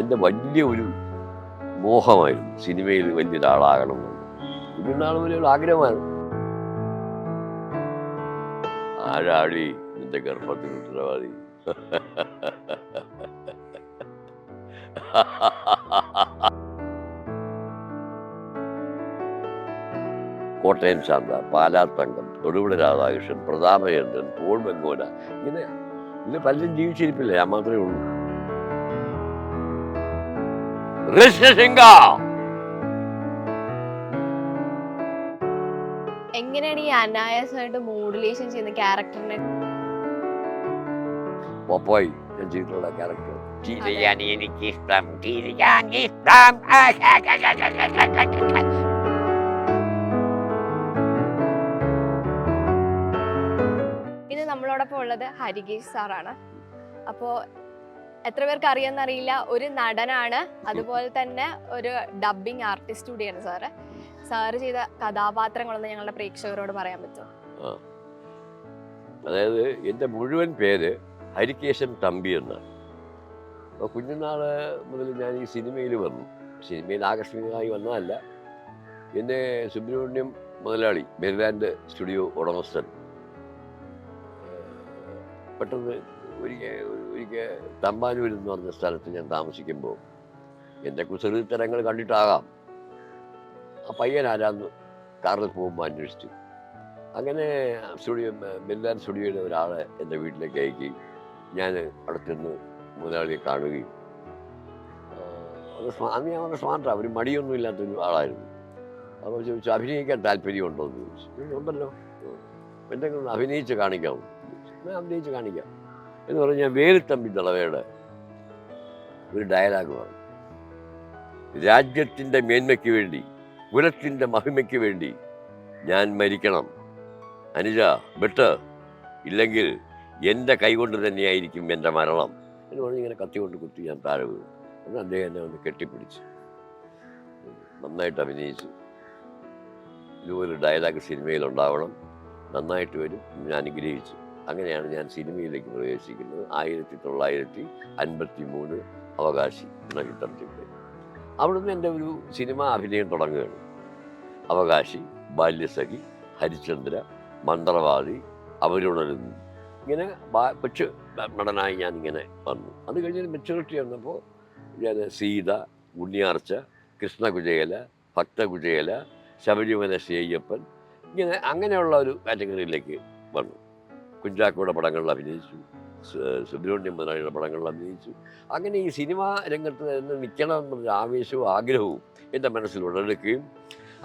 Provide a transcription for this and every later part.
എന്റെ വലിയ ഒരു മോഹമായിരുന്നു. സിനിമയിൽ വലിയൊരാളാകണം എന്നുള്ളത് കുഞ്ഞുനാൾ വലിയൊരു ആഗ്രഹമായിരുന്നു. ആരാടി നിന്റെ ഗർഭത്തിന് ഉത്തരവാദി? കോട്ടയം ശാന്ത പാലാത്തങ്കം തൊടുപുഴ രാധാകൃഷ്ണൻ പ്രതാപചന്ദ്രൻ പോൾ ബംഗോല ഇങ്ങനെ ഇതിൽ പലരും ജീവിച്ചിരിപ്പില്ല? ഞാൻ മാത്രമേ ഉള്ളൂ. ഋഷ്യശൃംഗ എങ്ങനെയാണ് ഈ അനായാസമായിട്ട് മോഡുലേഷൻ ചെയ്യുന്ന ക്യാരക്ടറിനെ പപ്പായി ഞാൻ ചെയ്തിട്ടുള്ള ക്യാരക്ടർ ചിരിയാൻ എനിക്കിഷ്ടം ചിരിയാൻ ഇഷ്ടം. ഇന്ന് നമ്മളോടൊപ്പം ഉള്ളത് ഹരികേഷ് സാറാണ്. അപ്പോൾ എത്ര പേർക്ക് അറിയാമെന്നറിയില്ല. ഒരു നടനാണ്. അതുപോലെ തന്നെ ഒരു ഡബിങ് ആർട്ടിസ്റ്റ് കൂടിയാണ് സാറ്. സാറ് ചെയ്ത കഥാപാത്രങ്ങളൊന്ന് ഞങ്ങളുടെ പ്രേക്ഷകരോട് പറയാൻ പറ്റുമോ? അതായത് എന്റെ മുഴുവൻ പേര് ഹരികേശൻ തമ്പി എന്നാണ്. അപ്പോൾ കുഞ്ഞുനാൾ മുതൽ ഞാൻ ഈ സിനിമയിൽ വന്നു. സിനിമയിൽ ആകർഷകമായി വന്നതല്ല. എന്നെ സുബ്രഹ്മണ്യം മുതലാളി മെരിലാൻഡ് സ്റ്റുഡിയോ ഉടമസ്ഥൻ. പെട്ടെന്ന് ഒരിക്കൽ ഒരിക്കൽ തമ്പാനൂർ എന്ന് പറഞ്ഞ സ്ഥലത്ത് ഞാൻ താമസിക്കുമ്പോൾ എന്റെ കുസൃതരങ്ങൾ കണ്ടിട്ടാകാം. ആ പയ്യൻ ആരാന്ന് കാറിൽ പോകുമ്പോൾ അന്വേഷിച്ചു. അങ്ങനെ സ്റ്റുഡിയോ ബെല്ലാൻ സ്റ്റുഡിയോയിലെ ഒരാളെ എന്റെ വീട്ടിലേക്ക് അയക്കുകയും ഞാൻ അവിടെ ചെന്ന് മുതലാളിയെ കാണുകയും അന്ന് ഞാൻ വളരെ സ്മാർട്ടാണ് ഒരു മടിയൊന്നും ഇല്ലാത്തൊരു ആളായിരുന്നു. അപ്പോൾ ചോദിച്ചു അഭിനയിക്കാൻ താല്പര്യമുണ്ടോ? എന്ന് ചോദിച്ചു. ഉണ്ടല്ലോ. എന്തെങ്കിലും അഭിനയിച്ച് കാണിക്കാമോ? അഭിനയിച്ച് കാണിക്കാം. എന്ന് പറഞ്ഞാൽ വേലുത്തമ്പി ദളവയുടെ ഒരു ഡയലോഗ് പറഞ്ഞു രാജ്യത്തിന്റെ മേന്മയ്ക്ക് വേണ്ടി കുലത്തിന്റെ മഹിമയ്ക്ക് വേണ്ടി ഞാൻ മരിക്കണം. അനുജ വിട്ട് ഇല്ലെങ്കിൽ എന്റെ കൈകൊണ്ട് തന്നെയായിരിക്കും എന്റെ മരണം എന്ന് പറഞ്ഞ് ഇങ്ങനെ കത്തിക്കൊണ്ട് കുത്തി ഞാൻ താഴെ വീണു. അന്ന് അദ്ദേഹം എന്നെ ഒന്ന് കെട്ടിപ്പിടിച്ചു നന്നായിട്ട് അഭിനയിച്ചു ഇതുപോലെ ഡയലോഗ് സിനിമയിൽ ഉണ്ടാവണം. നന്നായിട്ട് വരും ഞാൻ അനുഗ്രഹിച്ചു അങ്ങനെയാണ് ഞാൻ സിനിമയിലേക്ക് പ്രവേശിക്കുന്നത്. ആയിരത്തി തൊള്ളായിരത്തി അൻപത്തി മൂന്ന് അവകാശി എന്ന ചിത്രത്തിലൂടെ അവിടുന്ന് എന്റെ ഒരു സിനിമ അഭിനയം തുടങ്ങുകയാണ്. അവകാശി ബാല്യസഖി ഹരിചന്ദ്ര മന്ത്രവാദി അവരുണരുന്നു ഇങ്ങനെ കൊച്ചു നടനായി ഞാൻ ഇങ്ങനെ വന്നു. അത് കഴിഞ്ഞ് മെച്ചൂരിറ്റി വന്നപ്പോൾ ഞാൻ സീത ഉണ്ണിയാർച്ച കൃഷ്ണകുചേല ഭക്തകുചേല ശബരിമല ശേയ്യപ്പൻ ഇങ്ങനെ അങ്ങനെയുള്ള ഒരു കാറ്റഗറിയിലേക്ക് വന്നു. കുഞ്ചാക്കോയുടെ പടങ്ങളിൽ അഭിനയിച്ചു സുബ്രഹ്മണ്യം മുതലാളിയുടെ പടങ്ങളിൽ അഭിനയിച്ചു. അങ്ങനെ ഈ സിനിമാ രംഗത്ത് നിന്ന് നിൽക്കണം എന്നൊരു ആവേശവും ആഗ്രഹവും എന്റെ മനസ്സിൽ ഉടലെടുക്കുകയും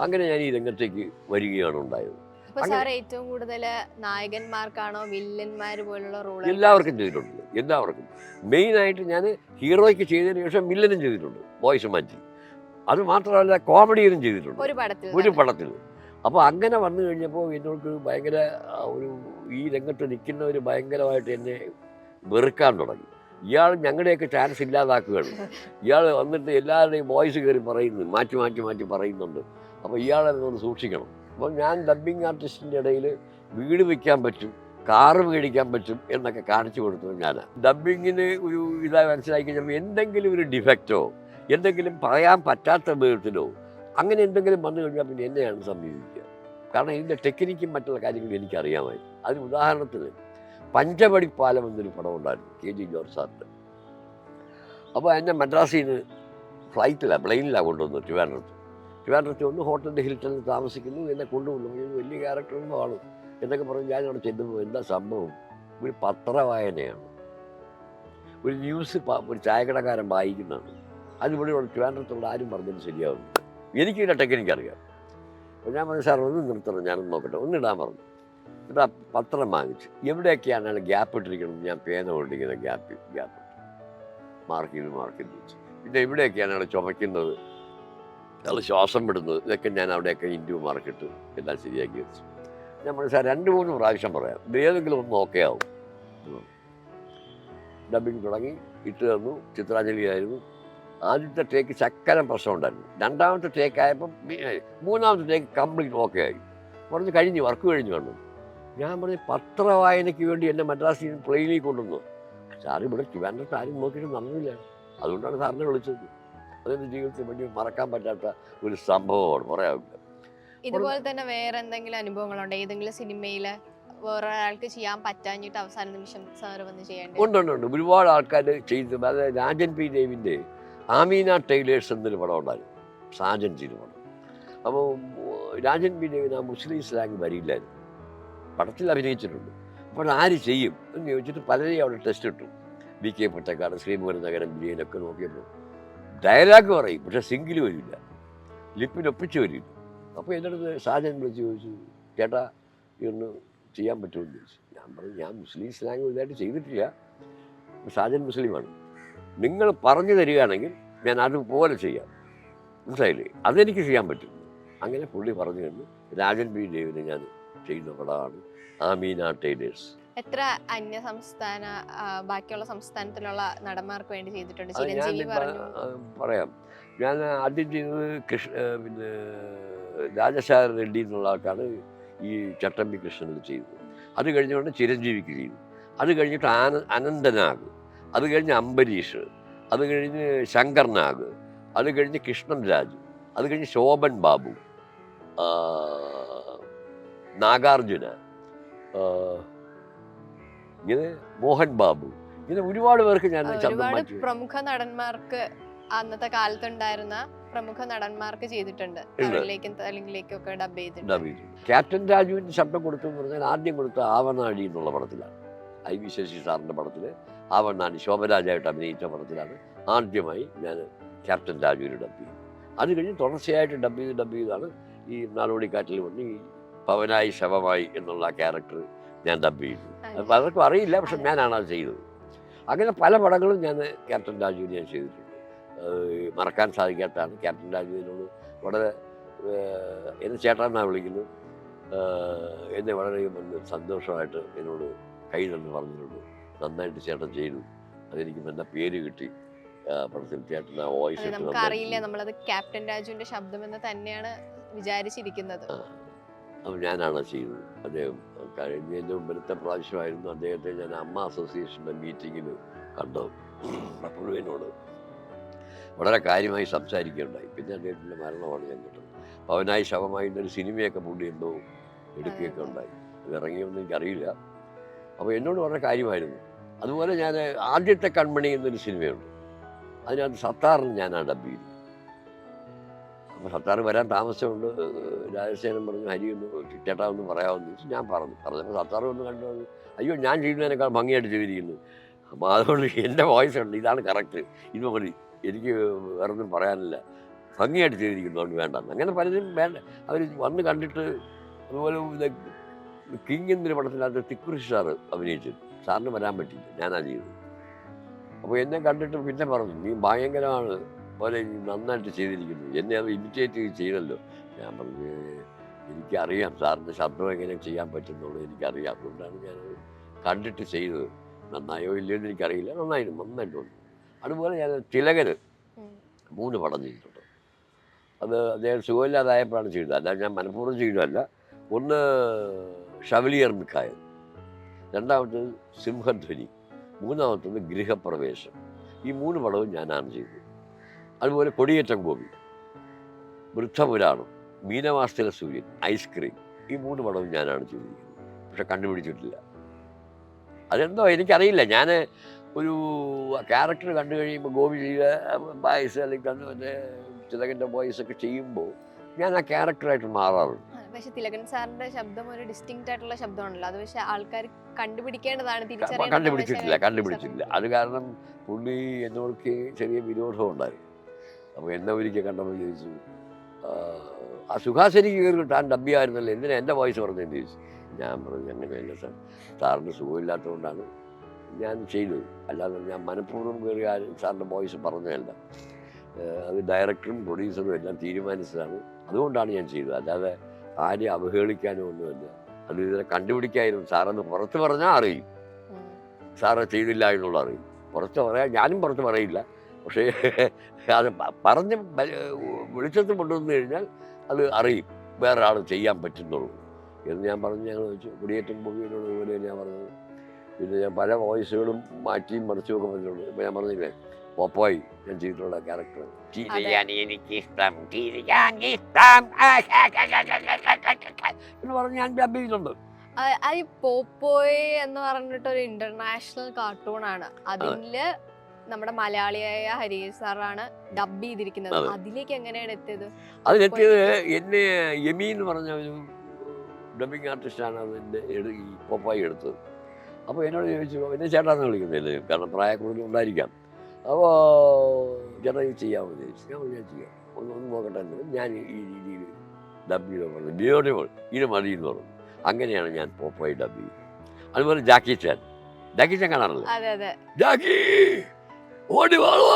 അങ്ങനെ ഞാൻ ഈ രംഗത്തേക്ക് വരികയാണ് ഉണ്ടായത്. ഏറ്റവും കൂടുതൽ നായകന്മാർക്കാണോ വില്ലന്മാർ പോലുള്ള റോൾ എല്ലാവർക്കും ചെയ്തിട്ടുണ്ട് എല്ലാവർക്കും. മെയിനായിട്ട് ഞാൻ ഹീറോയ്ക്ക് ചെയ്തതിന് ശേഷം വില്ലനും ചെയ്തിട്ടുണ്ട് വോയിസ് മാറ്റി അത് മാത്രമല്ല കോമഡിയിലും ചെയ്തിട്ടുണ്ട്. ഒരു പടത്തിൽ ഒരു പടത്തിൽ. അപ്പോൾ അങ്ങനെ വന്നു കഴിഞ്ഞപ്പോൾ എന്നോട് ഭയങ്കര ഒരു ഈ രംഗത്ത് നിൽക്കുന്നവർ ഭയങ്കരമായിട്ട് എന്നെ വെറുക്കാൻ തുടങ്ങി. ഇയാൾ ഞങ്ങളുടെയൊക്കെ ചാൻസ് ഇല്ലാതാക്കുകയാണ്. ഇയാൾ വന്നിട്ട് എല്ലാവരുടെയും വോയിസ് കയറി പറയുന്നു മാറ്റി മാറ്റി മാറ്റി പറയുന്നുണ്ട്. അപ്പോൾ ഇയാളെ ഒന്ന് സൂക്ഷിക്കണം. അപ്പോൾ ഞാൻ ഡബ്ബിങ് ആർട്ടിസ്റ്റിന്റെ ഇടയിൽ വീട് വയ്ക്കാൻ പറ്റും കാറ് മേടിക്കാൻ പറ്റും എന്നൊക്കെ കാണിച്ചു കൊടുത്തു ഞാൻ ഡബ്ബിങ്ങിന് ഒരു ഇതായി മനസ്സിലാക്കി കഴിഞ്ഞാൽ എന്തെങ്കിലും ഒരു ഡിഫക്റ്റോ എന്തെങ്കിലും പറയാൻ പറ്റാത്ത വിധത്തിലോ അങ്ങനെ എന്തെങ്കിലും വന്നു കഴിഞ്ഞാൽ പിന്നെ എന്നെയാണ് സമീപിക്കുക. കാരണം ഇതിന്റെ ടെക്നിക്കും മറ്റുള്ള കാര്യങ്ങളും എനിക്കറിയാമായി അതിന് ഉദാഹരണത്തിന് പഞ്ചവടി പാലം എന്നൊരു പടം ഉണ്ടായിരുന്നു കെ ജി ജോർജ് സാറിന്റെ. അപ്പോൾ എന്നെ മദ്രാസിൽ നിന്ന് ഫ്ലൈറ്റിലാണ് പ്ലെയിനിലാണ് കൊണ്ടുവന്നു ട്രിവാൻഡ്രത്ത്. ട്രിവാൻഡ്രത്ത് വന്ന് ഹോട്ടലിന്റെ ഹിൽട്ടണിൽ താമസിക്കുന്നു എന്നെ കൊണ്ടുപോകുന്നു "ഇത് വലിയ ക്യാരക്ടറൊന്നും ആണ് എന്നൊക്കെ പറഞ്ഞ് ഞാൻ അവിടെ ചെല്ലുമ്പോൾ എന്താ സംഭവം? ഒരു പത്രവായനയാണ്. ഒരു ന്യൂസ് ഒരു ചായക്കടക്കാരൻ വായിക്കുന്നതാണ്. അതിവിടെ ട്രിവാൻഡ്രത്തുള്ള ആരും പറഞ്ഞത് ശരിയാവുന്നു എനിക്കിവിടെ ടെക്നിക്ക് അറിയാം. അപ്പോൾ ഞാൻ പറഞ്ഞു സാർ ഒന്ന് നിർത്തണം ഞാനൊന്ന് നോക്കട്ടെ ഒന്ന് ഇടാൻ പറഞ്ഞു. എന്നിട്ട് ആ പത്രം വാങ്ങിച്ചു എവിടെയൊക്കെയാണ് ഗ്യാപ്പ് ഇട്ടിരിക്കണം ഞാൻ പേന കൊണ്ടിരിക്കുന്ന ഗ്യാപ്പ് ഗ്യാപ്പ് മാർക്ക് ചെയ്ത് മാർക്ക് ചെയ്ത് വെച്ചു. പിന്നെ ഇവിടെയൊക്കെയാണ് ചുമയ്ക്കുന്നത് അയാൾ ശ്വാസം വിടുന്നത് ഇതൊക്കെ ഞാൻ അവിടെയൊക്കെ ഇന്റു മാർക്കിട്ട് എല്ലാം ശരിയാക്കി വെച്ചു. ഞാൻ പറഞ്ഞു സാർ രണ്ട് മൂന്ന് പ്രാവശ്യം പറയാം ഇത് ഏതെങ്കിലും ഒന്ന് ഓക്കെ ആവും. ഡബിങ് തുടങ്ങി ഇട്ട് തന്നു ചിത്രാഞ്ജലി ആയിരുന്നു ആദ്യത്തെ ടേക്ക് ചക്കരം പ്രശ്നം ഉണ്ടായിരുന്നു. രണ്ടാമത്തെ ടേക്ക് ആയപ്പോൾ മൂന്നാമത്തെ ടേക്ക് കംപ്ലീറ്റ് ഓക്കെ ആയി. പറഞ്ഞ് കഴിഞ്ഞു വർക്ക് കഴിഞ്ഞു കണ്ടു ഞാൻ പറഞ്ഞു പത്രവായനയ്ക്ക് വേണ്ടി എന്നെ മദ്രാസിൽ പ്ലെയിനിൽ കൊണ്ടുവന്നു. സാർ ഇവിടെ ട്രിവാൻഡ്രത്ത് ആരും നോക്കിയിട്ട് നടന്നില്ല. അതുകൊണ്ടാണ് സാറിനെ വിളിച്ചത്. അതെന്റെ ജീവിതത്തിൽ വലിയ മറക്കാൻ പറ്റാത്ത ഒരു സംഭവമാണ്. പറയാവില്ല ഇതുപോലെ തന്നെ വേറെ എന്തെങ്കിലും അനുഭവങ്ങളുണ്ടോ? ഏതെങ്കിലും സിനിമയിൽ വേറൊരാൾക്ക് ചെയ്യാൻ പറ്റാഞ്ഞിട്ട് അവസാന നിമിഷം സാറ് വന്ന് ചെയ്യേണ്ടത്? ഉണ്ട് ഉണ്ട് ഉണ്ട്. ഒരുപാട് ആൾക്കാർ ചെയ്തു. അതായത് രാജൻ പി ദേവിന്റെ ആമീന ടൈലേഴ്സ് എന്നൊരു പടം ഉണ്ടായിരുന്നു. സാജൻ ചെയ്ത പടം. അപ്പോൾ രാജൻ പി ദേവിന് ആ മുസ്ലിം സ്ലാങ് വരിയില്ലായിരുന്നു പടത്തിൽ അഭിനയിച്ചിട്ടുണ്ട്. അപ്പോൾ ആര് ചെയ്യും എന്ന് ചോദിച്ചിട്ട് പലരെയും അവിടെ ടെസ്റ്റ് ഇട്ടു. വി കെ പൊറ്റക്കാട് ശ്രീമുഖൻ നഗരം ബിരിയാനൊക്കെ നോക്കിയപ്പോൾ ഡയലോഗ് പറയും. പക്ഷെ സിംഗിൽ വരില്ല. ലിപ്പിനൊപ്പിച്ച് വരില്ല. അപ്പോൾ എന്റെ അടുത്ത് സാജൻ വിളിച്ച് ചോദിച്ചു ചേട്ടാ ഇതൊന്ന് ചെയ്യാൻ പറ്റുമെന്ന് ചോദിച്ചു. ഞാൻ പറഞ്ഞു ഞാൻ മുസ്ലിം സ്ലാങ് ഇതായിട്ട് ചെയ്തിട്ടില്ല. ഷാജൻ മുസ്ലിമാണ്. നിങ്ങൾ പറഞ്ഞു തരികയാണെങ്കിൽ ഞാൻ അതുപോലെ ചെയ്യാം. മനസ്സിലായില്ലേ? അതെനിക്ക് ചെയ്യാൻ പറ്റും. അങ്ങനെ പുള്ളി പറഞ്ഞു തന്നു. രാജൻ ബി ദേവിനെ ഞാൻ ചെയ്യുന്ന പടമാണ് ആമീന ടൈലേഴ്സ്. എത്ര അന്യ സംസ്ഥാന ബാക്കിയുള്ള സംസ്ഥാനത്തിലുള്ള നടന്മാർക്ക് വേണ്ടി ചെയ്തിട്ടുണ്ട്? ചിരഞ്ജീവി പറഞ്ഞു. പറയാം. ഞാൻ ആദ്യം ചെയ്തത് കൃഷ്ണ പിന്നെ രാജശാഖർ റെഡ്ഡി എന്നുള്ള ആൾക്കാണ് ഈ ചട്ടമ്പി കൃഷ്ണനിൽ ചെയ്തത്. അത് കഴിഞ്ഞുകൊണ്ട് ചിരഞ്ജീവിക്ക് ചെയ്തു. അത് കഴിഞ്ഞിട്ട് ആന അനന്തനാഗ്. അത് കഴിഞ്ഞ് അംബരീഷ് അത് കഴിഞ്ഞ് ശങ്കർ നാഗ് അത് കഴിഞ്ഞ് കൃഷ്ണൻ രാജ് അത് കഴിഞ്ഞ് ശോഭൻ ബാബു നാഗാർജുന ഇങ്ങനെ മോഹൻ ബാബു ഇങ്ങനെ ഒരുപാട് പേർക്ക് ഞാൻ ഒരുപാട് പ്രമുഖ നടന്മാർക്ക് അന്നത്തെ കാലത്തുണ്ടായിരുന്ന പ്രമുഖ നടന്മാർക്ക് ചെയ്തിട്ടുണ്ട്. തെലുങ്കിലേക്കൊക്കെ തെലുങ്കിലേക്കും ഡബ് ചെയ്തിട്ടുണ്ട്. ക്യാപ്റ്റൻ രാജുവിന് ശബ്ദം കൊടുത്തു എന്ന് പറഞ്ഞാൽ ആദ്യം കൊടുത്ത ആവനാഴി എന്നുള്ള പടത്തിലാണ്. ഐ വി ശശി സാറിന്റെ പടത്തിൽ ആവനാഴി ശോഭരാജായിട്ട് അഭിനയിച്ച പടത്തിലാണ്. ആദ്യമായി ഞാൻ ക്യാപ്റ്റൻ രാജുവിന് ഡബ് ചെയ്തു. അത് കഴിഞ്ഞ് തുടർച്ചയായിട്ട് ഡബ് ചെയ്ത് ഡബ് ചെയ്താണ് ഈ നാടോടിക്കാറ്റിൽ വന്ന് ഈ പവനായി ശവമായി എന്നുള്ള ക്യാരക്ടർ ഞാൻ ഡബ് ചെയ്തു. അപ്പം അതൊക്കെ അറിയില്ല പക്ഷെ ഞാനാണ് അത് ചെയ്തത്. അങ്ങനെ പല പടങ്ങളും ഞാൻ ക്യാപ്റ്റൻ രാജുവിന് ഞാൻ ചെയ്തിട്ടുണ്ട്. മറക്കാൻ സാധിക്കാത്തതാണ്. ക്യാപ്റ്റൻ രാജുവിനോട് വളരെ എന്നെ ചേട്ടാന്നാണ് വിളിക്കുന്നത് എന്നെ വളരെ സന്തോഷമായിട്ട് എന്നോട് കൈ തന്നെ പറഞ്ഞിട്ടുണ്ട്. നന്നായിട്ട് ചേട്ടൻ ചെയ്തു. അതെനിക്ക് നല്ല പേര് കിട്ടി. പടത്തിൽ ചേട്ടൻ ആ വോയിസ് അത് ഇട്ട് നമുക്ക് നന്നായിട്ട് നമ്മളത് ക്യാപ്റ്റൻ രാജുവിന്റെ ശബ്ദം എന്ന് തന്നെയാണ് വിചാരിച്ചിരിക്കുന്നത്. ആ, അപ്പോൾ ഞാനാണ് ചെയ്തത് അദ്ദേഹം കഴിഞ്ഞ എന്റെ മുമ്പത്തെ പ്രാവശ്യമായിരുന്നു അദ്ദേഹത്തെ ഞാൻ അമ്മ അസോസിയേഷന്റെ മീറ്റിങ്ങിൽ കണ്ടു. അപ്പോഴും വളരെ കാര്യമായി സംസാരിക്കുകയുണ്ടായി. പിന്നെ അദ്ദേഹത്തിന്റെ മരണമാണ് ഞാൻ കേട്ടത്. പവനായി ശവമായി എന്നൊരു സിനിമയൊക്കെ പുള്ളി എന്തോ എടുക്കുകയൊക്കെ ഉണ്ടായി. ഇറങ്ങിയൊന്നും എനിക്കറിയില്ല. അപ്പോൾ എന്നോട് പറഞ്ഞ കാര്യമായിരുന്നു. അതുപോലെ ഞാൻ ആദ്യത്തെ കൺമണി എന്നൊരു സിനിമയുണ്ട്. അതിനകത്ത് സത്താറിന് ഞാനാണ് ഡബ് ചെയ്തത്. അപ്പോൾ സത്താർ വരാൻ താമസമുണ്ട്. രാജസേനൻ പറഞ്ഞു ഹരി ഒന്ന് ചേട്ടാ ഒന്ന് പറയാമെന്ന് ചോദിച്ചു ഞാൻ പറഞ്ഞു. പറഞ്ഞപ്പോൾ സത്താർ ഒന്ന് കണ്ടു. അയ്യോ ഞാൻ ചെയ്യുന്നതിനേക്കാൾ ഭംഗിയായിട്ട് ചെയ്തിരിക്കുന്നു. അപ്പോൾ അതുകൊണ്ട് എന്റെ വോയിസ് ഉണ്ട്. ഇതാണ് കറക്റ്റ്. ഇത് മതി. എനിക്ക് വേറൊന്നും പറയാനില്ല. ഭംഗിയായിട്ട് ചെയ്തിരിക്കുന്നതുകൊണ്ട് വേണ്ട അങ്ങനെ പലരും വേണ്ട. അവർ വന്ന് കണ്ടിട്ട് അതുപോലെ കിങ് എന്നൊരു പടത്തിനകത്ത് തിക്കുറിശ് സാറ് അഭിനയിച്ചു. സാറിന് വരാൻ പറ്റില്ല ഞാനാ ചെയ്തത്. അപ്പോൾ എന്നെ കണ്ടിട്ട് പിന്നെ പറഞ്ഞു നീ ഭയങ്കരമാണ് പോലെ നീ നന്നായിട്ട് ചെയ്തിരിക്കുന്നു. എന്നെ അത് ഇമിറ്റേറ്റ് ചെയ്തല്ലോ ഞാൻ പറഞ്ഞു "ഏ, എനിക്കറിയാം. സാറിന്റെ ശബ്ദം എങ്ങനെ ചെയ്യാൻ പറ്റുന്നുള്ളൂ എനിക്കറിയാം. അതുകൊണ്ടാണ് ഞാൻ കണ്ടിട്ട് ചെയ്തത്. നന്നായോ ഇല്ലയോ എന്ന് എനിക്കറിയില്ല നന്നായിരുന്നു നന്നായിട്ടുണ്ട് അതുപോലെ ഞാൻ തിലകന്. മൂന്ന് പടം ചെയ്തിട്ടുണ്ട്. അത് അദ്ദേഹം സുഖമില്ലാതായപ്പോഴാണ് ചെയ്തത്. അല്ലാതെ ഞാൻ മനഃപൂർവം ചെയ്തതല്ല. ഒന്ന് ഷവലിയർ മിക്കായൽ രണ്ടാമത്തത് സിംഹധ്വനി. മൂന്നാമത്തത് ഗൃഹപ്രവേശം. ഈ മൂന്ന് പടവും ഞാനാണ് ചെയ്തത് അതുപോലെ കൊടിയേറ്റം ഗോപി. വൃദ്ധപുരാണം. മീനവാസ്തല സൂര്യൻ. ഐസ്ക്രീം. ഈ മൂന്ന് പടവും ഞാനാണ് ചെയ്തിരിക്കുന്നത് പക്ഷെ കണ്ടുപിടിച്ചിട്ടില്ല. അതെന്തോ എനിക്കറിയില്ല. ഞാൻ ഒരു ക്യാരക്ടർ കണ്ടു കഴിയുമ്പോൾ ഗോപി ചെയ്ത വോയിസ് അല്ലെങ്കിൽ മറ്റേ ചിലകന്റെ വോയിസ് ഒക്കെ ചെയ്യുമ്പോൾ ഞാൻ ആ ക്യാരക്ടറായിട്ട് മാറാറുണ്ട്. പക്ഷെ തിലകൻ സാറിന്റെ ശബ്ദം ഒരു ഡിസ്റ്റിങ്ക്റ്റ് ആയിട്ടുള്ള ശബ്ദമാണല്ലോ. അത് പക്ഷെ ആൾക്കാർ കണ്ടുപിടിക്കേണ്ടതാണ് തിരിച്ചറിയാൻ കണ്ടുപിടിച്ചിട്ടില്ല കണ്ടുപിടിച്ചിട്ടില്ല. അത് കാരണം പുള്ളി എന്നോർക്ക് ചെറിയ വിരോധം ഉണ്ടായി. അപ്പോൾ എന്നെ ഒരിക്കൽ കണ്ടപ്പോൾ ചോദിച്ചു "ആ, സുഹാസിനിക്ക് കയറി താൻ ഡബ്ബിയായിരുന്നല്ലോ എന്തിനാ എന്റെ വോയിസ് പറഞ്ഞതെന്ന് ചോദിച്ചു. ഞാൻ പറഞ്ഞു അങ്ങനെയല്ല സാർ സാറിന് സുഖമില്ലാത്തതുകൊണ്ടാണ് ഞാൻ ചെയ്തത്. അല്ലാതെ ഞാൻ മനഃപൂർവം കയറി ആരും സാറിന്റെ വോയിസ് പറഞ്ഞതല്ല. അത് ഡയറക്ടറും പ്രൊഡ്യൂസറും എല്ലാം തീരുമാനിച്ചതാണ്. അതുകൊണ്ടാണ് ഞാൻ ചെയ്തത്. അല്ലാതെ ആരെയും അവഹേളിക്കാനോ ഒന്നുമല്ല. അത് ഇതിനെ കണ്ടുപിടിക്കായിരുന്നു. സാറെന്ന് പുറത്ത് പറഞ്ഞാൽ അറിയും. സാറ് ചെയ്തില്ല എന്നുള്ള അറിയും. പുറത്ത് പറയാൻ ഞാനും പുറത്ത് പറയില്ല. പക്ഷേ അത് പറഞ്ഞ് വെളിച്ചത്ത് കൊണ്ടുവന്നു കഴിഞ്ഞാൽ അത് അറിയും. വേറെ ആൾ ചെയ്യാൻ പറ്റുന്നുള്ളൂ എന്ന് ഞാൻ പറഞ്ഞു. ഞങ്ങൾ വെച്ചു കുടിയേറ്റം ഇതുപോലെ ഞാൻ പറഞ്ഞത്. പിന്നെ ഞാൻ പല വോയിസുകളും മാറ്റിയും മറിച്ചും ഒക്കെ പറഞ്ഞുള്ളൂ ഇപ്പം ഞാൻ പറഞ്ഞില്ലേ? പോപ്പോയ് ഞാൻ ചെയ്തിട്ടുള്ള ക്യാരക്ടർ എനിക്ക് ഇഷ്ടം ചിരിക്കാൻ ഇഷ്ടം. എന്ന് പറഞ്ഞ് ഞാൻ ഡബ് ചെയ്തിട്ടുണ്ട്. ആ- ആ ഈ പോപ്പോയ് എന്ന് പറഞ്ഞിട്ട് ഒരു ഇന്റർനാഷണൽ കാർട്ടൂൺ ആണ്. അതിൽ നമ്മുടെ മലയാളിയായ ഹരീഷ് സാറാണ് ഡബ് ചെയ്തിരിക്കുന്നത്. അതിലേക്ക് എങ്ങനെയാണ് എത്തിയത്? അതിനെത്തിയത് എന്നെ യമി എന്ന് പറഞ്ഞ ഒരു ഡബിങ് ആർട്ടിസ്റ്റാണ് അതിന്റെ ഈ പോപ്പായി എടുത്തത്. അപ്പോൾ എന്നോട് ചോദിച്ചു എന്നെ ചേട്ടാന്ന് വിളിക്കുന്നില്ലേ? കാരണം പ്രായക്കൂടുതൽ ഉണ്ടായിരിക്കാം. അപ്പോൾ ചേട്ടാ ഇത് ചെയ്യാമോ എന്ന് ഞാൻ ഞാൻ ചെയ്യാം ഒന്ന് ഒന്ന് നോക്കട്ടെ എന്ന്. ഞാൻ ഈ രീതിയിൽ ഡബ് ചെയ്ത് പറഞ്ഞു. ബ്യൂട്ടിഫുൾ ഇത് മതി എന്ന് പറഞ്ഞു. അങ്ങനെയാണ് ഞാൻ പോപ്പോയി ഡബ് ചെയ്തത് അതുപോലെ ജാക്കി ചാൻ. ജാക്കി ചാൻ കാണാറില്ല? ജാക്കി! ഓടി വാളോ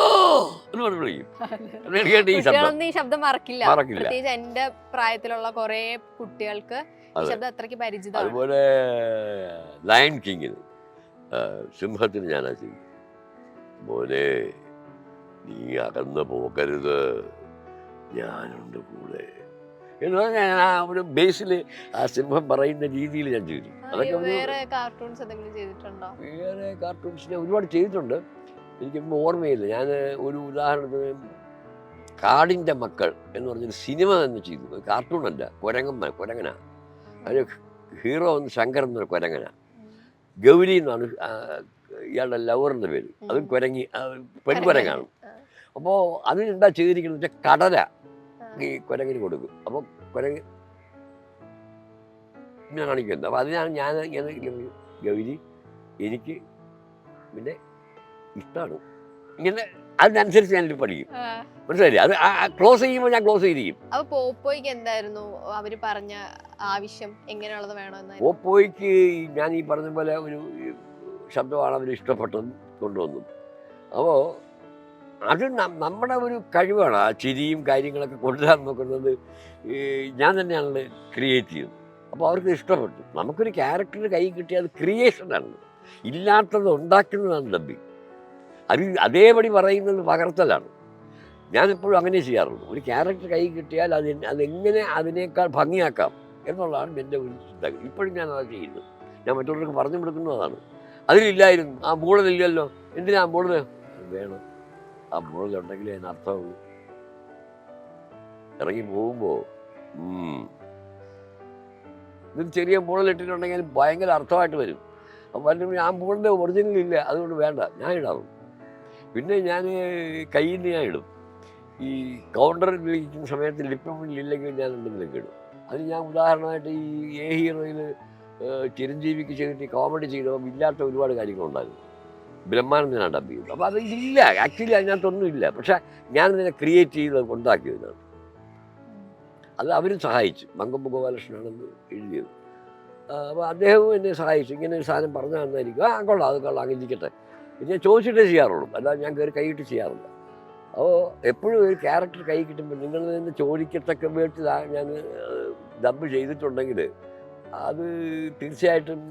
എന്ന് പറഞ്ഞു വിളിക്കും. അത് എനിക്ക് കേട്ട് ഈ ശബ്ദം. ഈ ശബ്ദം മറക്കില്ല. മറക്കില്ല. പ്രത്യേകിച്ച് എന്റെ പ്രായത്തിലുള്ള കുറെ കുട്ടികൾക്ക് ഈ അതെ. ശബ്ദം അത്രയ്ക്ക് പരിചിതമാണ്. അതുപോലെ ലയൺ കിങ്ങിൽ സിംഹത്തിന് ഞാനാ ചെയ്യും മോനെ നീ അകന്ന് പോകരുത്. ഞാനുണ്ട് കൂടെ. എന്ന് പറഞ്ഞാൽ ഞാൻ ആ ഒരു ബേസിൽ ആ സിംഹം പറയുന്ന രീതിയിൽ ഞാൻ ചെയ്തു. അതൊക്കെ വേറെ കാർട്ടൂൺസ് എന്തെങ്കിലും ചെയ്തിട്ടുണ്ടോ? വേറെ കാർട്ടൂൺസിനെ ഒരുപാട് ചെയ്തിട്ടുണ്ട്. എനിക്കിപ്പോൾ ഓർമ്മയില്ല. ഞാൻ ഒരു ഉദാഹരണത്തിന് കാടിന്റെ മക്കൾ എന്ന് പറഞ്ഞൊരു സിനിമ തന്നെ ചെയ്തു. കാർട്ടൂൺ അല്ല കുരങ്ങന്മാർ കുരങ്ങനാ. അതിൽ ഹീറോ ഒന്ന് ശങ്കർ എന്നൊരു കുരങ്ങന. ഗൗരി എന്നാണ് ഇയാളുടെ ലവറിന്റെ പേര്. അതും കുരങ്ങി പെൺകുരങ്ങാണ്. അപ്പോൾ അതിനെന്താ ചെയ്തിരിക്കുന്നത്? വെച്ചാൽ കടല ഈ കുരങ്ങിന് കൊടുക്കും. അപ്പോൾ കുരങ്ങ് ഞാൻ കാണിക്കുന്നത് അപ്പോൾ അതിനാണ് ഞാൻ ഇങ്ങനെ ഗൗരി എനിക്ക് പിന്നെ ഇഷ്ടമാണ്. ഇങ്ങനെ അതിനനുസരിച്ച് ഞാനിത് പഠിക്കും. മനസ്സിലായില്ലേ? അത് ക്ലോസ് ചെയ്യുമ്പോൾ ഞാൻ ക്ലോസ് ചെയ്തിരിക്കും. അപ്പൊ പോപ്പോയ്ക്ക് എന്തായിരുന്നു? അവർ പറഞ്ഞ ആവശ്യം എങ്ങനെയുള്ളത് വേണമെന്ന് ഓപ്പോയ്ക്ക് ഞാൻ ഈ പറഞ്ഞ പോലെ ഒരു ശബ്ദമാണ് അവർ ഇഷ്ടപ്പെട്ടത് കൊണ്ടുവന്നു അപ്പോൾ അത് നമ്മുടെ ഒരു കഴിവാണ്. ആ ചിരിയും കാര്യങ്ങളൊക്കെ കൊണ്ടുവരാൻ നോക്കുന്നത് ഞാൻ തന്നെയാണ് ക്രിയേറ്റ് ചെയ്തത് അപ്പോൾ അവർക്ക് ഇഷ്ടപ്പെട്ടു. നമുക്കൊരു ക്യാരക്ടറിന് കൈ കിട്ടിയാൽ അത് ക്രിയേഷനാണ് ഇല്ലാത്തത് ഉണ്ടാക്കുന്നതാണ് ഡബ്ബി. അത് അതേപടി പറയുന്നത് പകർത്തലാണ്. ഞാനെപ്പോഴും അങ്ങനെ ചെയ്യാറുള്ളൂ ഒരു ക്യാരക്ടർ കൈ കിട്ടിയാൽ അത് അതെങ്ങനെ അതിനേക്കാൾ ഭംഗിയാക്കാം എന്നുള്ളതാണ് എന്റെ ഒരു ചിന്ത. ഇപ്പോഴും ഞാൻ അത് ചെയ്യുന്നത്. ഞാൻ മറ്റുള്ളവർക്ക് പറഞ്ഞു കൊടുക്കുന്നതാണ്. അതിലില്ലായിരുന്നു. ആ മൂടലില്ലല്ലോ എന്തിനാ ആ വേണം. ആ മൂടലുണ്ടെങ്കിലേ അതിന് അർത്ഥമുള്ളൂ. ഇറങ്ങി പോകുമ്പോൾ ഇതിന് ചെറിയ മൂടലിട്ടിട്ടുണ്ടെങ്കിൽ ഭയങ്കര അർത്ഥമായിട്ട് വരും. അപ്പം ഞാൻ ആ മൂടലിന്റെ ഒറിജിനൽ ഇല്ല അതുകൊണ്ട് വേണ്ട. ഞാൻ ഇടാവും പിന്നെ ഞാൻ കയ്യിൽ നിന്ന് ഞാൻ ഇടും. ഈ കൗണ്ടറിൽ ഇരിക്കുന്ന സമയത്ത് ഇല്ലെങ്കിൽ ഞാൻ എന്തെങ്കിലും ഇടും. അത് ഞാൻ ഉദാഹരണമായിട്ട് ഈ എ ഹീറോയിൽ ചിരഞ്ജീവിക്ക് ചെയ്തിട്ട് കോമഡി ചെയ്തപ്പോൾ ഇല്ലാത്ത ഒരുപാട് കാര്യങ്ങളുണ്ടായിരുന്നു. ബ്രഹ്മാനന്ദനാണ് ഡബ് ചെയ്തത്. അപ്പോൾ അതില്ല ആക്ച്വലി അതിനകത്തൊന്നും ഇല്ല. പക്ഷേ ഞാനതിനെ ക്രിയേറ്റ് ചെയ്ത് ഉണ്ടാക്കിയതിനാണ് അത് അവരും സഹായിച്ചു. മങ്കമ്പ് ഗോപാലകൃഷ്ണനാണെന്ന് എഴുതിയത്. അപ്പോൾ അദ്ദേഹവും എന്നെ സഹായിച്ചു. ഇങ്ങനെ ഒരു സാധനം പറഞ്ഞു തന്നായിരിക്കും. ആ കൊള്ളാം. അത് കൊള്ളാം. ഇത് ഞാൻ ചോദിച്ചിട്ടേ ചെയ്യാറുള്ളൂ. അല്ലാതെ ഞാൻ കയറി കൈയിട്ട് ചെയ്യാറില്ല. അപ്പോൾ എപ്പോഴും ഒരു ക്യാരക്ടർ കൈ കിട്ടുമ്പോൾ നിങ്ങൾ നിന്ന് ചോദിക്കത്തക്ക വേണ്ടി ഞാൻ ഡബ് ചെയ്തിട്ടുണ്ടെങ്കിൽ അത് തീർച്ചയായിട്ടും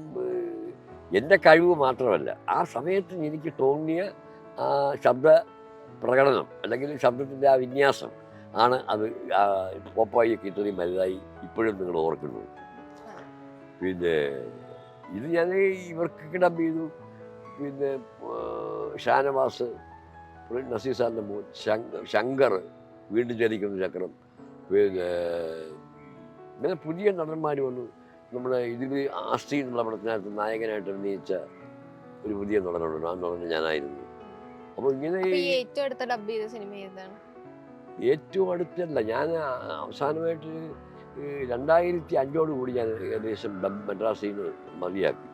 എന്റെ കഴിവ് മാത്രമല്ല. ആ സമയത്ത് എനിക്ക് തോന്നിയ ആ ശബ്ദ പ്രകടനം അല്ലെങ്കിൽ ശബ്ദത്തിന്റെ ആ വിന്യാസം ആണ് അത് പോപ്പായിയൊക്കെ ഇത്രയും വലുതായി ഇപ്പോഴും നിങ്ങൾ ഓർക്കുന്നത്. പിന്നെ ഇത് ഞാൻ ഇവർക്ക് കിടം ചെയ്തു പിന്നെ ഷാനവാസ് നസീർ സാറിന്റെ മോൻ ശങ്കർ ശങ്കർ വീണ്ടും ചലിക്കുന്ന ചക്രം പിന്നെ ഇങ്ങനെ പുതിയ നടന്മാർ വന്നു. നമ്മുടെ ഇതിൽ ആസ്തി എന്നുള്ള പടത്തിനകത്ത് നായകനായിട്ട് അഭിനയിച്ച ഒരു പുതിയ നടനുണ്ട്. ആ നടന് ഞാനായിരുന്നു. അപ്പോൾ ഇങ്ങനെ ഏറ്റവും അടുത്ത ഡബ് ചെയ്ത സിനിമ ഏതാണ്? ഏറ്റവും അടുത്തല്ല. ഞാൻ അവസാനമായിട്ട് രണ്ടായിരത്തി അഞ്ചോട് കൂടി ഞാൻ ഏകദേശം ഡബ് മദ്രാസിൽ നിന്ന് മതിയാക്കി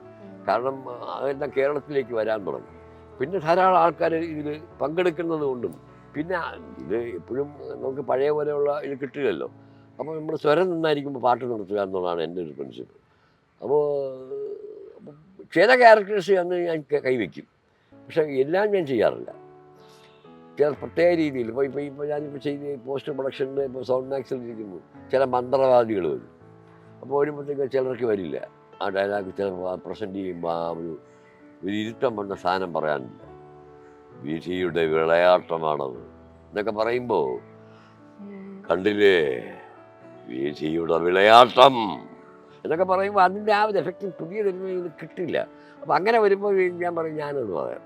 കാരണം അതെല്ലാം കേരളത്തിലേക്ക് വരാൻ തുടങ്ങി. പിന്നെ ധാരാളം ആൾക്കാർ ഇതിൽ പങ്കെടുക്കുന്നത് കൊണ്ടും പിന്നെ ഇത് എപ്പോഴും നമുക്ക് പഴയ പോലെയുള്ള ഇത് കിട്ടില്ലല്ലോ. അപ്പോൾ നമ്മൾ സ്വരം നന്നായിരിക്കുമ്പോൾ പാട്ട് നിർത്തുക എന്നുള്ളതാണ് എന്റെ ഒരു പ്രിൻസിപ്പ് അപ്പോൾ ചില ക്യാരക്ടേഴ്സ് അന്ന് ഞാൻ കൈവയ്ക്കും. പക്ഷെ എല്ലാം ഞാൻ ചെയ്യാറില്ല. ചില പ്രത്യേക രീതിയിൽ ഇപ്പോൾ ഇപ്പോൾ ഇപ്പോൾ ഞാനിപ്പോൾ ചെയ്ത് പോസ്റ്റ് പ്രൊഡക്ഷനിൽ ഇപ്പോൾ സൗണ്ട് മാക്സിൽ ഇരിക്കുന്നു ചില മന്ത്രവാദികൾ വരും. അപ്പോൾ വരുമ്പോഴത്തേക്ക് ചിലർക്ക് വരില്ല. ആ ഡയലോഗ് ചിലപ്പോൾ പ്രസന്റ് ചെയ്യുമ്പോൾ ആ ഒരു ഒരു ഇരുത്തം വന്ന സാധനം പറയാനില്ല. വിധിയുടെ വിളയാട്ടമാണത്. എന്നൊക്കെ പറയുമ്പോൾ കണ്ടില്ലേ? വീശിയുടെ വിളയാട്ടം എന്നൊക്കെ പറയുമ്പോൾ അതിന്റെ ആ ഒരു എഫക്റ്റ് പുതിയ സിനിമയിൽ കിട്ടില്ല അപ്പം അങ്ങനെ വരുമ്പോൾ ഞാൻ പറയും ഞാനത് പറയാം.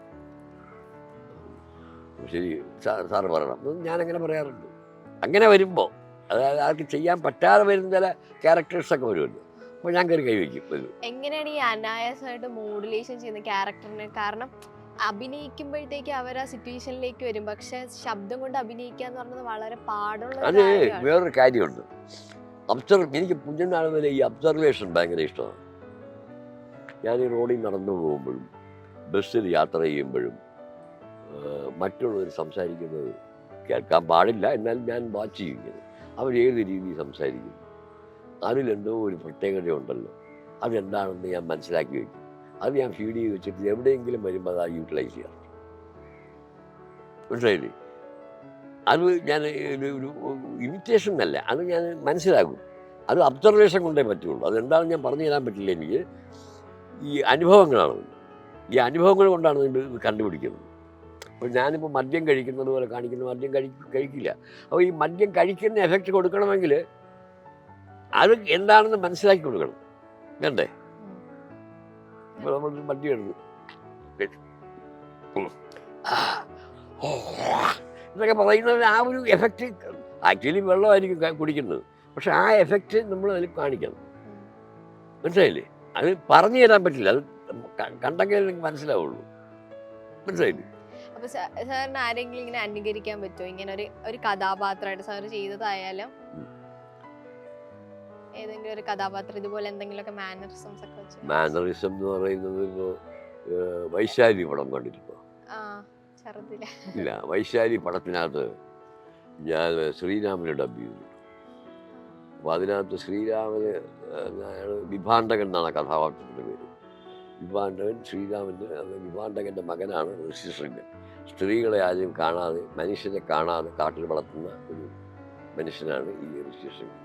ശരി സാർ സാറ് പറയണം. ഞാനങ്ങനെ പറയാറുണ്ട്. അങ്ങനെ വരുമ്പോൾ അതായത് ആൾക്ക് ചെയ്യാൻ പറ്റാതെ വരുന്ന ചില ക്യാരക്ടേഴ്സൊക്കെ വരുമല്ലോ. അപ്പോൾ ഞാൻ കയറി കൈവയ്ക്കും എങ്ങനെയാണ് ഈ അനായാസമായിട്ട് മോഡുലേഷൻ ചെയ്യുന്ന ക്യാരക്ടറിനെ കാരണം അഭിനയിക്കുമ്പോഴത്തേക്ക് അവർ ആ സിറ്റുവേഷനിലേക്ക് വരും. പക്ഷെ ശബ്ദം കൊണ്ട് അഭിനയിക്കുക എന്ന് പറഞ്ഞത് വളരെ പാടുള്ള അത്. വേറൊരു കാര്യമുണ്ട്. അബ്സർവ് എനിക്ക് കുഞ്ഞനാൾ മുതലേ ഈ അബ്സർവേഷൻ ഭയങ്കര ഇഷ്ടമാണ്. ഞാൻ ഈ റോഡിൽ നടന്നു പോകുമ്പോഴും ബസ്സിൽ യാത്ര ചെയ്യുമ്പോഴും മറ്റുള്ളവർ സംസാരിക്കുന്നത് കേൾക്കാൻ പാടില്ല. എന്നാലും ഞാൻ വാച്ച് ചെയ്യുന്നത്. അവർ ഏത് രീതിയിൽ സംസാരിക്കുന്നു? അതിലെന്തോ ഒരു പ്രത്യേകതയുണ്ടല്ലോ. അതെന്താണെന്ന് ഞാൻ മനസ്സിലാക്കി വയ്ക്കും അത് ഞാൻ ഫീഡ് ചെയ്ത് വെച്ചിട്ട് എവിടെയെങ്കിലും വരുമ്പോൾ അത് യൂട്ടിലൈസ് ചെയ്യാം. മനസ്സിലായില്ലേ? അത് ഞാൻ ഒരു ഇമിറ്റേഷൻ അല്ല. അത് ഞാൻ മനസ്സിലാക്കും. അത് അബ്സർവേഷൻ കൊണ്ടേ പറ്റുള്ളൂ. അതെന്താണെന്ന് ഞാൻ പറഞ്ഞു തരാൻ പറ്റില്ല എനിക്ക്. ഈ അനുഭവങ്ങളാണ്. ഈ അനുഭവങ്ങൾ കൊണ്ടാണ് ഇത് കണ്ടുപിടിക്കുന്നത്. അപ്പോൾ ഞാനിപ്പോൾ മദ്യം കഴിക്കുന്നത് പോലെ കാണിക്കുന്ന. മദ്യം കഴി കഴിക്കില്ല. അപ്പോൾ ഈ മദ്യം കഴിക്കുന്ന എഫക്റ്റ് കൊടുക്കണമെങ്കിൽ അത് എന്താണെന്ന് മനസ്സിലാക്കി കൊടുക്കണം. വേണ്ടേ ഇപ്പോൾ നമ്മൾ വണ്ടി എടുത്തു എന്നൊക്കെ പറയുന്നത് ആ. ഒരു എഫക്റ്റ് ആക്ച്വലി വെള്ളമായിരിക്കും കുടിക്കുന്നത്. പക്ഷെ ആ എഫക്റ്റ് നമ്മൾ അതിൽ കാണിക്കണം. മനസ്സിലായില്ലേ? അത് പറഞ്ഞു തരാൻ പറ്റില്ല. അത് കണ്ടെങ്കിൽ എനിക്ക് മനസ്സിലാവുള്ളൂ. മനസ്സിലായില്ലേ? അപ്പൊ സാറിന് ആരെങ്കിലും ഇങ്ങനെ അനുകരിക്കാൻ പറ്റുമോ ഇങ്ങനെ ഒരു ഒരു കഥാപാത്രമായിട്ട് സാർ ചെയ്തതായാലും. ഏതെങ്കിലും ഒരു കഥാപാത്രം ഇതുപോലെ എന്തെങ്കിലുമൊക്കെ മാനറിസംസ് ഒക്കെ വെച്ച് മാനറിസം എന്ന് പറയുന്നത് ഇപ്പോൾ വൈശാലി പടം കണ്ടിട്ടുണ്ടോ ഇല്ല വൈശാലി പടത്തിനകത്ത് ഞാൻ ശ്രീരാമനെ ഡബ് ചെയ്തിട്ടുണ്ട് അപ്പോൾ അതിനകത്ത് ശ്രീരാമന് വിഭാണ്ടകൻ എന്നാണ് കഥാപാത്രത്തിന്റെ പേര്. വിഭാണ്ടകൻ ശ്രീരാമന്റെ വിഭാണ്ടകന്റെ മകനാണ് ഋഷിശൃംഗൻ. സ്ത്രീകളെ ആദ്യം കാണാതെ മനുഷ്യനെ കാണാതെ കാട്ടിൽ വളർത്തുന്ന ഒരു മനുഷ്യനാണ് ഈ ഋഷിശൃംഗൻ.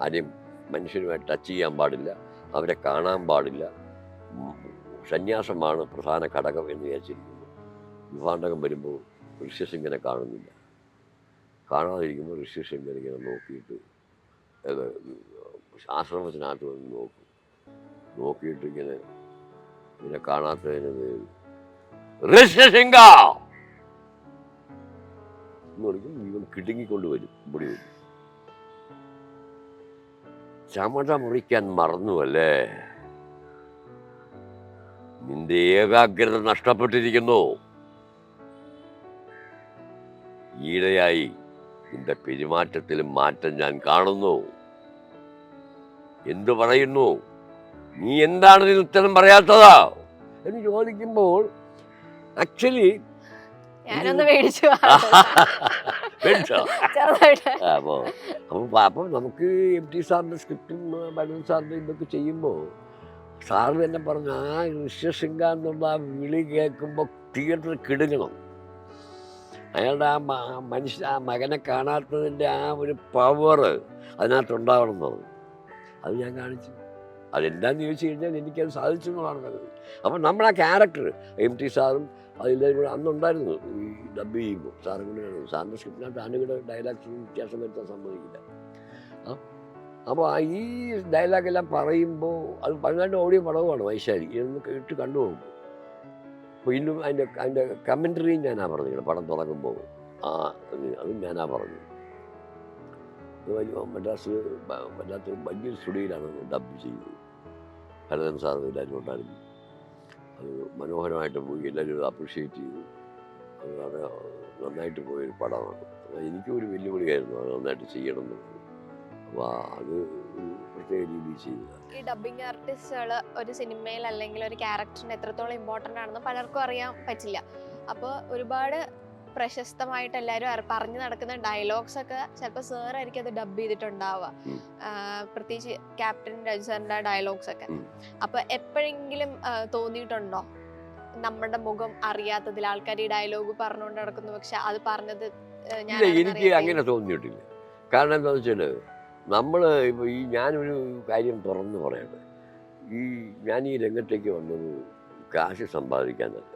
ആദ്യം മനുഷ്യരുമായി ടച്ച് ചെയ്യാൻ പാടില്ല. അവരെ കാണാൻ പാടില്ല. സന്യാസമാണ് പ്രധാന ഘടകം എന്ന് വിചാരിച്ചിരിക്കുന്നു. വിഭാണ്ടകം വരുമ്പോൾ ഋഷ്യസിംഗനെ കാണുന്നില്ല. കാണാതിരിക്കുമ്പോൾ ഋഷ്യശൃംഗൻ ഇങ്ങനെ നോക്കിയിട്ട് ആശ്രമത്തിനകത്ത് വന്ന് നോക്കും. നോക്കിയിട്ട് ഇങ്ങനെ ഇങ്ങനെ കാണാത്തതിന് ഋഷ്യശൃംഗ എന്ന് പറയുമ്പോൾ ഇവൻ കിടുങ്ങിക്കൊണ്ട് വരും. ഇവിടെ വരും ചമട മുറിക്കാൻ മറന്നു അല്ലേ നിന്റെ ഏകാഗ്രത നഷ്ടപ്പെട്ടിരിക്കുന്നു. ഈയിടെയായി നിന്റെ പെരുമാറ്റത്തിൽ മാറ്റം ഞാൻ കാണുന്നു. എന്തു പറയുന്നു? നീ എന്താണ് ഇതിന് ഉത്തരം പറയാത്തതാ? എന്ന് ചോദിക്കുമ്പോൾ ആക്ച്വലി ഞാനൊന്ന് മേടിച്ചു അപ്പോൾ അപ്പോൾ അപ്പോൾ നമുക്ക് എം ടി സാറിന്റെ സ്ക്രിപ്റ്റും ബലൻ സാറിന്റെ ഇതൊക്കെ ചെയ്യുമ്പോൾ സാർ തന്നെ പറഞ്ഞു ആ ഋഷ്യസിംഗ എന്നുള്ള ആ വിളി കേൾക്കുമ്പോൾ തിയേറ്റർ കിടുങ്ങണം അയാളുടെ ആ ആ മനുഷ്യ ആ മകനെ കാണാത്തതിന്റെ ആ ഒരു പവർ അതിനകത്തുണ്ടാവണം എന്ന് പറഞ്ഞു. അത് ഞാൻ കാണിച്ചു. അതെന്താന്ന് ചോദിച്ചു കഴിഞ്ഞാൽ എനിക്കത് സാധിച്ചു എന്നുള്ളതാണ് പറഞ്ഞത്. അപ്പം നമ്മൾ ആ ക്യാരക്ടർ എം ടി സാറും അതിലെല്ലാവരും കൂടെ അന്നുണ്ടായിരുന്നു. ഈ ഡബ് ചെയ്യുമ്പോൾ സാറും കൂടെ സാറിന്റെ സ്ക്രിപ്റ്റിനകത്ത് അനുകൂടെ ഡയലോഗ്സിന് വ്യത്യാസം വരുത്താൻ സമ്മതിക്കില്ല. അപ്പോൾ ഈ ഡയലോഗെല്ലാം പറയുമ്പോൾ അത് പതിനാണ്ട് ഓടിയ പടവുമാണ് വൈശാലി. എന്ന് കേട്ട് കണ്ടുപോകുമ്പോൾ അപ്പോൾ ഇന്നും അതിന്റെ അതിന്റെ കമന്ററിയും ഞാനാ പറഞ്ഞത് പടം തുടങ്ങുമ്പോൾ. ആ അത് ഞാനാ പറഞ്ഞു മദ്രാസ് വലിയ മദ്രാസ് വലിയൊരു സ്റ്റുഡിയോയിലാണ് ഡബ് ചെയ്തത് ഭരതൻ സാർ എല്ലാവരും ഉണ്ടായിരുന്നു. അത് മനോഹരമായിട്ട് പോയി എല്ലാവരും അത് അപ്രിഷ്യേറ്റ് ചെയ്തു. അത് നന്നായിട്ട് പോയൊരു പടമാണ്. എനിക്കും ഒരു വെല്ലുവിളിയായിരുന്നു അത് നന്നായിട്ട് ചെയ്യണം എന്നുള്ളത് അപ്പോൾ അത് പ്രത്യേക രീതിയിൽ ഈ ഡബിങ് ആർട്ടിസ്റ്റുകൾ ഒരു സിനിമയിൽ അല്ലെങ്കിൽ ഒരു ക്യാരക്ടറിന് എത്രത്തോളം ഇമ്പോർട്ടന്റ് ആണെന്ന് പലർക്കും അറിയാൻ പറ്റില്ല. അപ്പോൾ ഒരുപാട് പ്രശസ്തമായിട്ട് എല്ലാവരും പറഞ്ഞു നടക്കുന്ന ഡയലോഗ്സ് ഒക്കെ ചിലപ്പോൾ സാർ ആയിരിക്കും അത് ഡബ് ചെയ്തിട്ടുണ്ടാവുക. പ്രത്യേകിച്ച് ക്യാപ്റ്റൻ രജു സാറിന്റെ ഡയലോഗ്സ് ഒക്കെ. അപ്പൊ എപ്പോഴെങ്കിലും തോന്നിയിട്ടുണ്ടോ? നമ്മുടെ മുഖം അറിയാത്തതിൽ ആൾക്കാർ ഈ ഡയലോഗ് പറഞ്ഞുകൊണ്ട് നടക്കുന്നു. പക്ഷെ അത് പറഞ്ഞത് ഞാൻ എനിക്ക് അങ്ങനെ തോന്നിയിട്ടില്ല. കാരണം എന്താണെന്ന് വെച്ചാൽ നമ്മൾ ഇപ്പോൾ ഈ ഞാനൊരു കാര്യം തുറന്നു പറയട്ടെ. ഈ ഞാൻ ഈ രംഗത്തേക്ക് വന്നത് കാശ് സമ്പാദിക്കാനല്ല.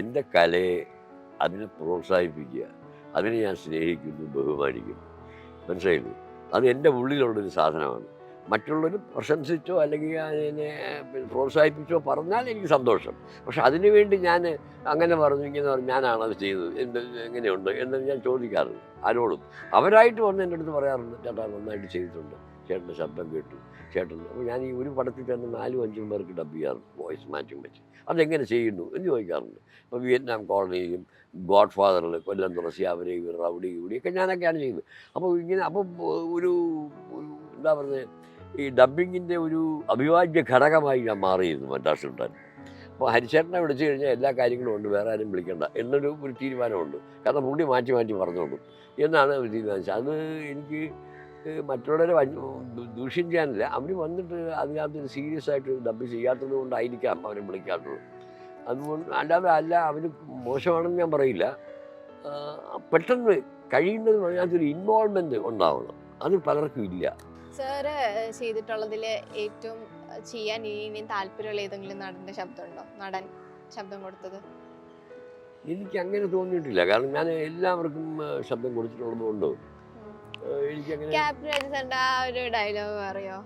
എന്റെ കലയെ അതിനെ പ്രോത്സാഹിപ്പിക്കുക. അതിനെ ഞാൻ സ്നേഹിക്കുന്നു ബഹുമാനിക്കുന്നു. മനസ്സിലായില്ലേ? അത് എന്റെ ഉള്ളിലുള്ളൊരു സാധനമാണ്. മറ്റുള്ളവർ പ്രശംസിച്ചോ അല്ലെങ്കിൽ അതിനെ പ്രോത്സാഹിപ്പിച്ചോ പറഞ്ഞാൽ എനിക്ക് സന്തോഷം. പക്ഷെ അതിനുവേണ്ടി ഞാൻ അങ്ങനെ പറഞ്ഞു ഇങ്ങനെ പറഞ്ഞു ഞാനാണ് അത് ചെയ്തത്. എന്ത് എങ്ങനെയുണ്ട്? എന്ന് ഞാൻ ചോദിക്കാറുണ്ട് ആരോടും. അവരായിട്ട് വന്ന് എന്റെ അടുത്ത് പറയാറുണ്ട് ചേട്ടാ നന്നായിട്ട് ചെയ്തിട്ടുണ്ട്. ചേട്ടന്റെ ശബ്ദം കേട്ടു. ചേട്ടൻ അപ്പോൾ ഞാൻ ഈ ഒരു പടത്തിൽ തന്നെ നാലും അഞ്ചും പേർക്ക് ഡബ് ചെയ്യാറുണ്ട് വോയിസ് മാച്ചിങ് വെച്ച്. അതെങ്ങനെ ചെയ്യുന്നു? എന്ന് ചോദിക്കാറുണ്ട്. ഇപ്പോൾ വിയറ്റ്നാം കോളനിയും ഗോഡ് ഫാദറിൽ കൊല്ലം തുളസി അവരെ ഇവർ റൗഡി ഇവിടെയൊക്കെ ഞാനൊക്കെയാണ് ചെയ്യുന്നത്. അപ്പോൾ ഇങ്ങനെ അപ്പം ഒരു എന്താ പറയുന്നത് ഈ ഡബ്ബിങ്ങിന്റെ ഒരു അവിഭാജ്യ ഘടകമായി ഞാൻ മാറിയിരുന്നു മദ്രാസിൽ ഉണ്ടായിരുന്നു അപ്പോൾ ഹരിശേട്ടനെ വിളിച്ചു കഴിഞ്ഞാൽ എല്ലാ കാര്യങ്ങളും ഉണ്ട് വേറെ ആരും വിളിക്കണ്ട എന്നൊരു ഒരു തീരുമാനമുണ്ട്. കാരണം പുള്ളി മാറ്റി മാറ്റി പറഞ്ഞോളൂ. എന്നാണ് ഒരു തീരുമാനിച്ചത് അത് എനിക്ക് മറ്റുള്ളവരെ ദൂഷ്യം ചെയ്യാനില്ല അവർ വന്നിട്ട് അതിനകത്ത് സീരിയസ് ആയിട്ട് ഡബ് ചെയ്യാത്തത് കൊണ്ടായിരിക്കാം അവരെ വിളിക്കാത്തത്. അതുകൊണ്ട് അല്ലാതെ അല്ല അവർ മോശമാണെന്ന് ഞാൻ പറയില്ല. പെട്ടെന്ന് കഴിയുന്നത് അതിനകത്തൊരു ഇൻവോൾവ്മെന്റ് ഉണ്ടാവണം. അത് പലർക്കും ഇല്ല. സാറ് ചെയ്തിട്ടുള്ളതിൽ ഏറ്റവും ചെയ്യാൻ ഇനിയും താല്പര്യമുള്ള ഏതെങ്കിലും നടന്റെ ശബ്ദമുണ്ടോ? നടൻ ശബ്ദം കൊടുത്തത്? എനിക്ക് അങ്ങനെ തോന്നിയിട്ടില്ല. കാരണം ഞാൻ എല്ലാവർക്കും ശബ്ദം കൊടുത്തിട്ടുള്ളത് കൊണ്ട് എനിക്കങ്ങനെ ക്യാപ്റ്റൻ ആ ഒരു ഡയലോഗ് അറിയോ?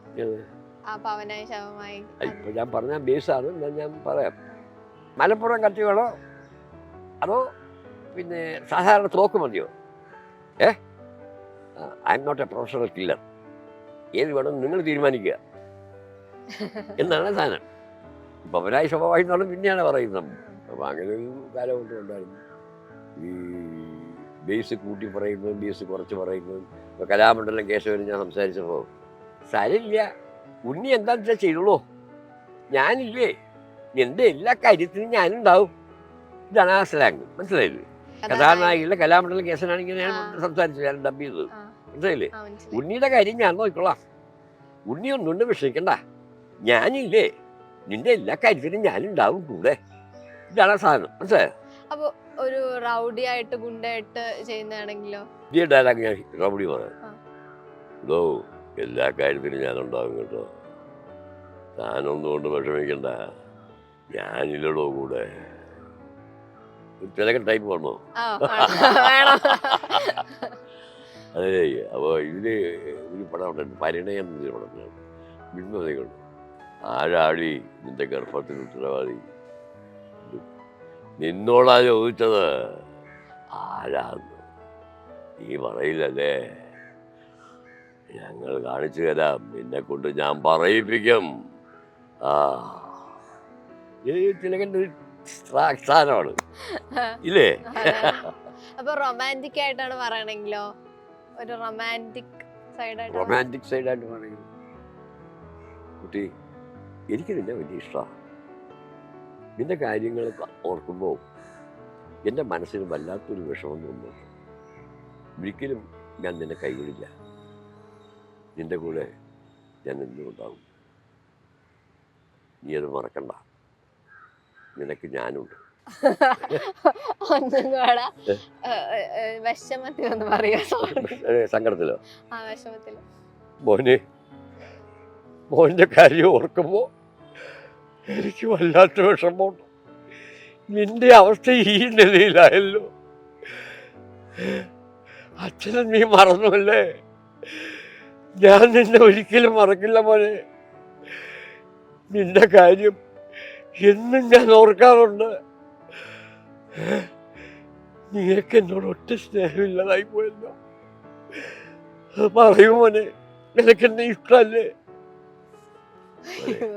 ആ പവനായ ശവമായി. ഇപ്പം ഞാൻ പറഞ്ഞ ബേസാണ് എന്നാൽ ഞാൻ പറയാം. മലപ്പുറം കത്തികളോ അതോ പിന്നെ സാധാരണ തോക്ക് മതിയോ? ഏ? I'm not a professional killer ഏത് വേണം നിങ്ങൾ തീരുമാനിക്കുക. എന്നാണ് സാധനം. പവനായി സ്വഭാവമായി എന്നാണ് പിന്നെയാണ് പറയുന്നത്. അപ്പം അങ്ങനെ ഒരു കാലഘട്ടം ഉണ്ടായിരുന്നു. ഈ ബേസ് കൂട്ടി പറയുന്നതും ബേസ് കുറച്ച് പറയുന്നതും ഇപ്പോൾ കലാമണ്ഡലം കേശവനും ഞാൻ സംസാരിച്ചപ്പോൾ സാരമില്ല ഉണ്ണി എന്താണെന്ന് വെച്ചാൽ ചെയ്തുള്ളൂ ഞാനില്ലേ എന്റെ എല്ലാ കാര്യത്തിനും ഞാനുണ്ടാവും. ഇതാണ് ആ സ്ലാങ് മനസ്സിലായില്ലേ? കഥാനായികളുടെ കലാമണ്ഡലം കേസനാണെങ്കിൽ ഞാൻ. സംസാരിച്ചു ഞാൻ ഡബ് ചെയ്തത്. മനസ്സിലായില്ലേ. ഉണ്ണിയുടെ കാര്യം ഞാൻ നോക്കിക്കൊള്ളാം ഉണ്ണി ഒന്നുകൊണ്ട് വിഷമിക്കണ്ട. ഞാനില്ലേ നിന്റെ എല്ലാ കാര്യത്തിനും ഞാനുണ്ടാവും കൂടെ. ഇതാണ് സാധനം മനസ്സിലായോ? ഒരു റൗഡി ആയിട്ട് ഗുണ്ടായിട്ട് ചെയ്യുന്നതാണെങ്കിലോ? ഈ ഡയലോഗ് ഞാൻ റബഡി പറയാം എല്ലാ ഇതോ എല്ലാ കാര്യത്തിനും ഞാനുണ്ടാവും കേട്ടോ. താനൊന്നും കൊണ്ട് വിഷമിക്കണ്ട. ഞാനില്ലടോ കൂടെ. ചിലക്ക് ടൈപ്പ് വന്നോ അതെ അപ്പോൾ ഇതിൽ ഒരു പടം ഉണ്ടായിരുന്നു പരിണയം എന്നൊരു പടം ബിംബതയുണ്ട് ആരാടി നിന്റെ ഗർഭത്തിന് ഉത്തരവാദി? നിന്നോടാ ചോദിച്ചത്. ആരാന്ന്? നീ പറയില്ലല്ലേ? ഞങ്ങൾ കാണിച്ചു തരാം. നിന്നെ കൊണ്ട് ഞാൻ പറയിപ്പിക്കും. ആ. ഇത് തിലകന്റെ ഒരു സ്ഥാ- സ്ഥാനമാണ് ഇല്ലേ? അപ്പൊ റൊമാന്റിക് ആയിട്ടാണ് പറയണെങ്കിലോ? ഒരു റൊമാന്റിക് സൈഡായിട്ട് റൊമാന്റിക് സൈഡായിട്ട് പറയണെങ്കിൽ കുട്ടി എനിക്ക് നിന്നെ വലിയ ഇഷ്ടമാണ് നിന്റെ കാര്യങ്ങൾ ഓർക്കുമ്പോൾ എന്റെ മനസ്സിന് വല്ലാത്തൊരു വിഷമം തോന്നുന്നു. ഒരിക്കലും ഞാൻ നിന്നെ കൈവിടില്ല. നിന്റെ കൂടെ ഞാൻ എന്തുകൊണ്ടാവും നീ അത് മറക്കണ്ട. നിനക്ക് ഞാനുണ്ട്. ഒന്നും കൂടെ വിഷമത്തിൽ ഒന്ന് പറയാ സോറി ഏ, സങ്കടത്തിലോ? ആ മോനെ മോന്റെ കാര്യം ഓർക്കുമ്പോൾ എനിക്ക് വല്ലാത്ത വിഷമമുണ്ട്. നിന്റെ അവസ്ഥ ഈ നിലയിലായല്ലോ. അച്ഛനെ നീ മറന്നുവല്ലേ? ഞാൻ നിന്നെ ഒരിക്കലും മറക്കില്ല മോനെ. നിന്റെ കാര്യം എന്നും ഞാൻ ഓർക്കാറുണ്ട്. നിങ്ങൾക്ക് എന്നോട് ഒറ്റ സ്നേഹമില്ലാതായി പോയല്ലോ. പറയൂ മോനെ നിനക്കെന്നെ ഇഷ്ടമല്ലേ? അയ്യോ.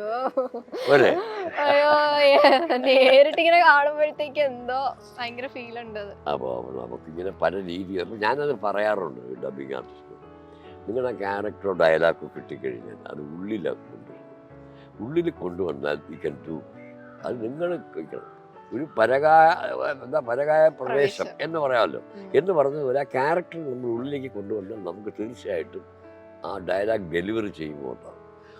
നേരിട്ട് ഇങ്ങനെ കാണുമ്പോഴത്തേക്ക് എന്തോ ഭയങ്കര ഫീൽ ഉണ്ട് അപ്പോൾ നമുക്ക് ഇങ്ങനെ പല രീതി അപ്പോൾ ഞാനത് പറയാറുണ്ട് ഡബിങ് ആർട്ടിസ്റ്റ് നിങ്ങളുടെ ക്യാരക്ടറോ ഡയലോഗോ കിട്ടിക്കഴിഞ്ഞാൽ അത് ഉള്ളിലാണ് കൊണ്ടുവരുന്നത് ഉള്ളിൽ കൊണ്ടുവന്നാൽ യു കൻ ടു അത് നിങ്ങൾ ഒരു പരകായ എന്താ പരകായ പ്രവേശം. എന്ന് പറയാമല്ലോ. എന്ന് പറഞ്ഞതുപോലെ ആ ക്യാരക്ടർ നമ്മൾ ഉള്ളിലേക്ക് കൊണ്ടുവന്നാൽ നമുക്ക് തീർച്ചയായിട്ടും ആ ഡയലോഗ് ഡെലിവറി ചെയ്യുമ്പോൾ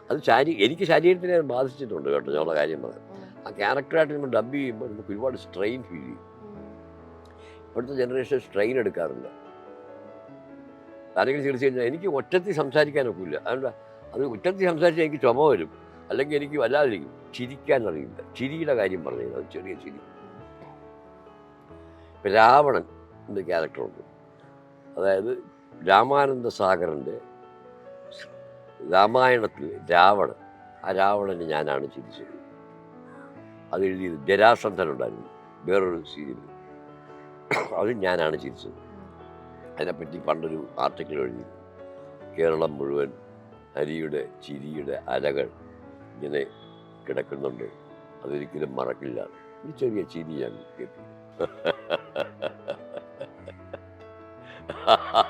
അത് ശാരീ എനിക്ക് ശരീരത്തിനെ ബാധിച്ചിട്ടുണ്ട് കേട്ടോ ഞങ്ങളുടെ കാര്യം പറയാം. ആ ക്യാരക്ടറായിട്ട് നമ്മൾ ഡബ് ചെയ്യുമ്പോൾ നമുക്ക് ഒരുപാട് സ്ട്രെയിൻ ഫീൽ ചെയ്യും. ഇപ്പോഴത്തെ ജനറേഷൻ സ്ട്രെയിൻ എടുക്കാറില്ല. ആരെങ്കിലും ചികിത്സ കഴിഞ്ഞാൽ എനിക്ക് ഒറ്റത്തിൽ സംസാരിക്കാനൊക്കില്ല. അതുകൊണ്ട് അത് ഒറ്റത്തിൽ സംസാരിച്ചാൽ എനിക്ക് ചുമ വരും. അല്ലെങ്കിൽ എനിക്ക് വല്ലാതിരിക്കും. ചിരിക്കാൻ അറിയില്ല. ചിരിയുടെ കാര്യം പറഞ്ഞു അത് ചെറിയ ചിരി. രാവണൻ എന്ന ക്യാരക്ടറുണ്ട്. അതായത് രാമാനന്ദ സാഗറിന്റെ രാമായണത്തിൽ രാവണൻ ആ രാവണന് ഞാനാണ് ചിരിച്ചത്. അത് എഴുതിയത് ജരാസന്ധൻ ഉണ്ടായിരുന്നു വേറൊരു സീരിയൽ. അത് ഞാനാണ് ചിരിച്ചത്. അതിനെപ്പറ്റി പണ്ടൊരു ആർട്ടിക്കിൾ എഴുതി കേരളം മുഴുവൻ ഹരിയുടെ ചിരിയുടെ അലകൾ ഇങ്ങനെ കിടക്കുന്നുണ്ട്. അതൊരിക്കലും മറക്കില്ല. ഒരു ചെറിയ ചിരി ഞാൻ കേട്ടു.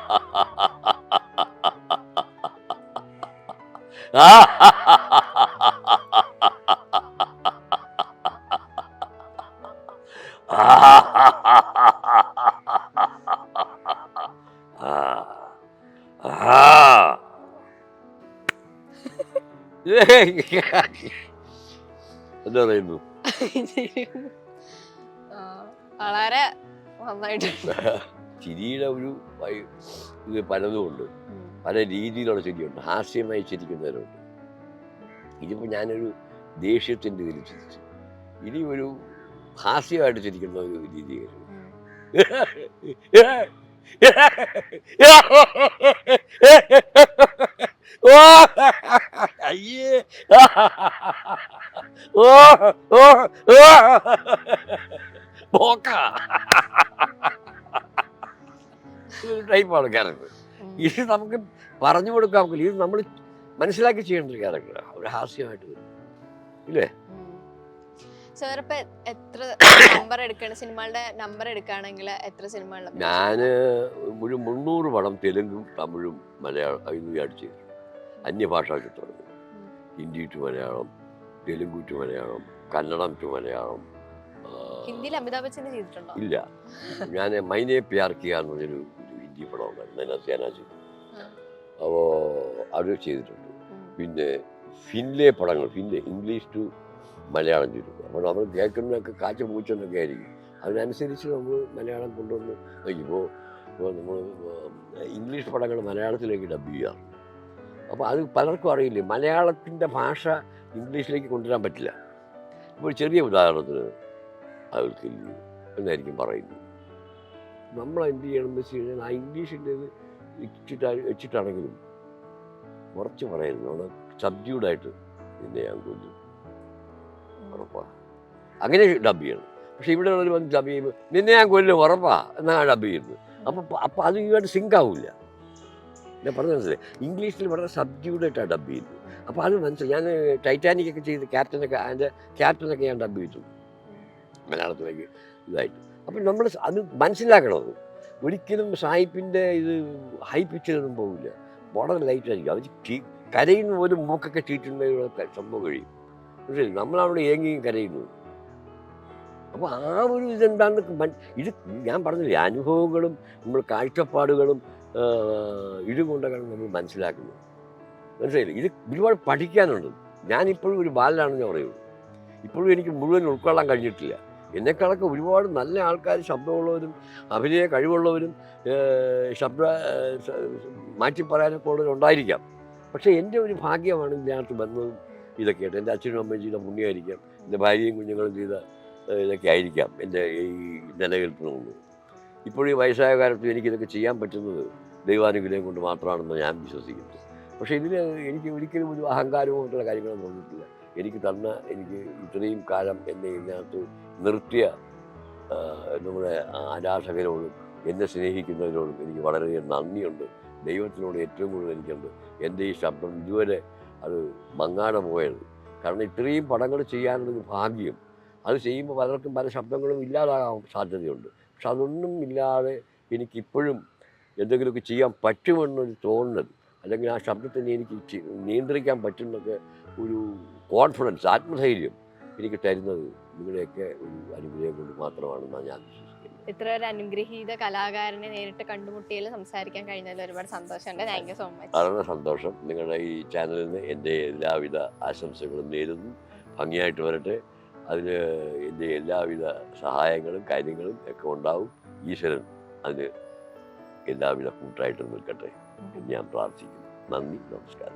എന്താ പറയുന്നു? വളരെ നന്നായിട്ട് ചിരിയുടെ ഒരു പലതുമുണ്ട്. പല രീതിയിലുള്ള ചിരിയുണ്ട് ഹാസ്യമായി ചിരിക്കുന്നവരുണ്ട്. ഇതിപ്പോൾ ഞാനൊരു ദേഷ്യത്തിന്റെ ഇതിൽ ചിരിച്ചു ഇനി ഒരു ഹാസ്യമായിട്ട് ചിരിക്കുന്ന ഒരു രീതി. ഓ അയ്യേ ഓ ഇത് നമുക്ക് പറഞ്ഞു കൊടുക്കാൻ പറ്റില്ല. ഇത് നമ്മൾ മനസ്സിലാക്കി ചെയ്യേണ്ട ഒരു ഒരു ഹാസ്യമായിട്ട് വരും. ഇല്ലേ? ഞാൻ എത്ര നമ്പർ എടുക്കണ സിനിമകളുടെ നമ്പർ എടുക്കുകയാണെങ്കിൽ എത്ര ഞാൻ ഒരു മുന്നൂറ് പടം തെലുങ്കും തമിഴും മലയാളം ഇത് ചെയ്തിട്ടുണ്ട് അന്യഭാഷാ ചിത്രങ്ങൾ. Hindi to Malayalam Telugu to Malayalam Kannada to Malayalam ഹിന്ദിയിൽ അമിതാഭ് ബച്ചൻ ചെയ്തിട്ടുണ്ടോ? ഇല്ല. ഞാൻ മൈനെ പ്യാർ കിയ എന്ന് പറഞ്ഞൊരു ഒരു ഹിന്ദി പടം നൈന സേനാജി അവ. അപ്പോൾ അത് ചെയ്തിട്ടുണ്ട്. പിന്നെ ഫിൻലെ പടങ്ങൾ ഫിൻലെ ഇംഗ്ലീഷ് ടു മലയാളം ചെയ്തിട്ടുണ്ട്. അപ്പോൾ അവർ കേൾക്കുന്നതൊക്കെ കാച്ച പൂച്ചെന്നൊക്കെ ആയിരിക്കും. അതിനനുസരിച്ച് നമ്മൾ മലയാളം കൊണ്ടുവന്ന് ഇപ്പോൾ ഇപ്പോൾ നമ്മൾ ഇംഗ്ലീഷ് പടങ്ങൾ മലയാളത്തിലേക്ക് ഡബ് ചെയ്യാറ് അപ്പോൾ അത് പലർക്കും അറിയില്ലേ മലയാളത്തിന്റെ ഭാഷ ഇംഗ്ലീഷിലേക്ക് കൊണ്ടുവരാൻ പറ്റില്ല. ഇപ്പോൾ ചെറിയ ഉദാഹരണത്തിന് അവർക്ക് എന്നായിരിക്കും പറയുന്നത്. നമ്മൾ എന്ത് ചെയ്യണം എന്ന് വെച്ച് കഴിഞ്ഞാൽ ആ ഇംഗ്ലീഷിന്റെ ഇത് ഇച്ചിട്ടാ വെച്ചിട്ടാണെങ്കിലും കുറച്ച് പറയുന്നു അവിടെ സബ്ഡ്യൂഡായിട്ട് നിന്നെ ഞാൻ കൊല്ലും ഉറപ്പാണ് അങ്ങനെ ഡബ് ചെയ്യണം. പക്ഷെ ഇവിടെ ഉള്ളവർ വന്ന് ഡബ് ചെയ്യുമ്പോൾ നിന്നെ ഞാൻ കൊല്ലും ഉറപ്പാ. എന്നാണ് ഡബ് ചെയ്യുന്നത്. അപ്പം അപ്പം അത് ഇതുമായിട്ട് സിങ്ക് ആവില്ല ഞാൻ പറഞ്ഞു മനസ്സിലായി? ഇംഗ്ലീഷിൽ വളരെ സബ്ഡ്യൂഡായിട്ടാണ് ഡബ് ചെയ്യുന്നത്. അപ്പോൾ അത് മനസ്സിലായി. ഞാൻ ടൈറ്റാനിക് ഒക്കെ ചെയ്ത് ക്യാപ്റ്റനൊക്കെ അതിന്റെ ക്യാപ്റ്റനൊക്കെ ഞാൻ ഡബ് ചെയ്തു. മലയാളത്തിലേക്ക് ഇതായിട്ട്. അപ്പം നമ്മൾ അത് മനസ്സിലാക്കണം. അത് ഒരിക്കലും സായിപ്പിന്റെ ഇത് ഹൈ പിച്ചിലൊന്നും പോകില്ല വളരെ ലൈറ്റ് ആയിരിക്കും അവർ കരയുന്ന പോലും മൂക്കൊക്കെ ചീറ്റുന്നതിലൊക്കെ സംഭവം കഴിയും. പക്ഷേ നമ്മളവിടെ ഏങ്ങിയും കരയുന്നു. അപ്പോൾ ആ ഒരു ഇതെന്താണെന്ന് ഇത് ഞാൻ പറഞ്ഞില്ലേ അനുഭവങ്ങളും നമ്മൾ കാഴ്ചപ്പാടുകളും ഇതുകൊണ്ടാണ് നമ്മൾ മനസ്സിലാക്കുന്നത്. മനസ്സിലായില്ലേ? ഇത് ഒരുപാട് പഠിക്കാനുണ്ട്. ഞാനിപ്പോഴും ഒരു ബാലനാണെന്ന് പറയുള്ളൂ. ഇപ്പോഴും എനിക്ക് മുഴുവൻ ഉൾക്കൊള്ളാൻ കഴിഞ്ഞിട്ടില്ല. എന്നെക്കാളൊക്കെ ഒരുപാട് നല്ല ആൾക്കാർ ശബ്ദമുള്ളവരും അഭിനയ കഴിവുള്ളവരും ശബ്ദ മാറ്റി പറയാനൊക്കെ ഉള്ളവരും ഉണ്ടായിരിക്കാം. പക്ഷേ എന്റെ ഒരു ഭാഗ്യമാണ് ഇതിനകത്ത് വന്നതും ഇതൊക്കെയായിട്ട്. എന്റെ അച്ഛനും അമ്മയും ചെയ്ത പുണ്യമായിരിക്കാം എന്റെ ഭാര്യയും കുഞ്ഞുങ്ങളും ചെയ്ത ഇതൊക്കെ ആയിരിക്കാം എന്റെ ഈ നിലനിൽപ്പിനുള്ളത് ഇപ്പോഴും ഈ വയസ്സായ കാലത്ത് എനിക്കിതൊക്കെ ചെയ്യാൻ പറ്റുന്നത് ദൈവാനുഗ്രഹം കൊണ്ട് മാത്രമാണെന്ന് ഞാൻ വിശ്വസിക്കുന്നു. പക്ഷേ ഇതിന് എനിക്ക് ഒരിക്കലും ഒരു അഹങ്കാരമോ മറ്റുള്ള തോന്നിയിട്ടില്ല എനിക്ക് തന്ന എനിക്ക് ഇത്രയും കാലം എന്നെ ഇതിനകത്ത് നിർത്തിയ നമ്മുടെ ആരാധകരോടും എന്നെ സ്നേഹിക്കുന്നവരോടും എനിക്ക് വളരെയധികം നന്ദിയുണ്ട്. ദൈവത്തിനോട് ഏറ്റവും കൂടുതൽ എനിക്കുണ്ട്. എന്റെ ഈ ശബ്ദം ഇതുവരെ അത് മങ്ങാതെ പോയത്. കാരണം ഇത്രയും പടങ്ങൾ ചെയ്യാനുള്ളൊരു ഭാഗ്യം അത് ചെയ്യുമ്പോൾ പലർക്കും പല ശബ്ദങ്ങളും ഇല്ലാതാകാൻ സാധ്യതയുണ്ട്. പക്ഷെ അതൊന്നും ഇല്ലാതെ എനിക്കിപ്പോഴും എന്തെങ്കിലുമൊക്കെ ചെയ്യാൻ പറ്റുമെന്നൊരു തോന്നൽ അല്ലെങ്കിൽ ആ ശബ്ദത്തിനെ എനിക്ക് നിയന്ത്രിക്കാൻ പറ്റുന്നൊക്കെ ഒരു കോൺഫിഡൻസ് ആത്മധൈര്യം എനിക്ക് തരുന്നത് നിങ്ങളുടെയൊക്കെ ഒരു അനുഗ്രഹം കൊണ്ട് മാത്രമാണെന്നാണ് ഞാൻ വിശ്വസിക്കുന്നത്. ഇത്ര ഒരു അനുഗ്രഹീത കലാകാരനെ നേരിട്ട് കണ്ടുമുട്ടിയിൽ സംസാരിക്കാൻ കഴിഞ്ഞതിൽ ഒരുപാട് സന്തോഷമുണ്ട്. താങ്ക് യു സോ മച്ച് വളരെ സന്തോഷം. നിങ്ങളുടെ ഈ ചാനലിന് എന്റെ എല്ലാവിധ ആശംസകളും നേരുന്നു. ഭംഗിയായിട്ട് വരട്ടെ. അതിന് എന്റെ എല്ലാവിധ സഹായങ്ങളും കാര്യങ്ങളും ഒക്കെ ഉണ്ടാവും. ഈശ്വരൻ അതിന് എല്ലാവിധ കൂട്ടായിട്ട് നിൽക്കട്ടെ ഞാൻ പ്രാർത്ഥിക്കുന്നു. നന്ദി നമസ്കാരം.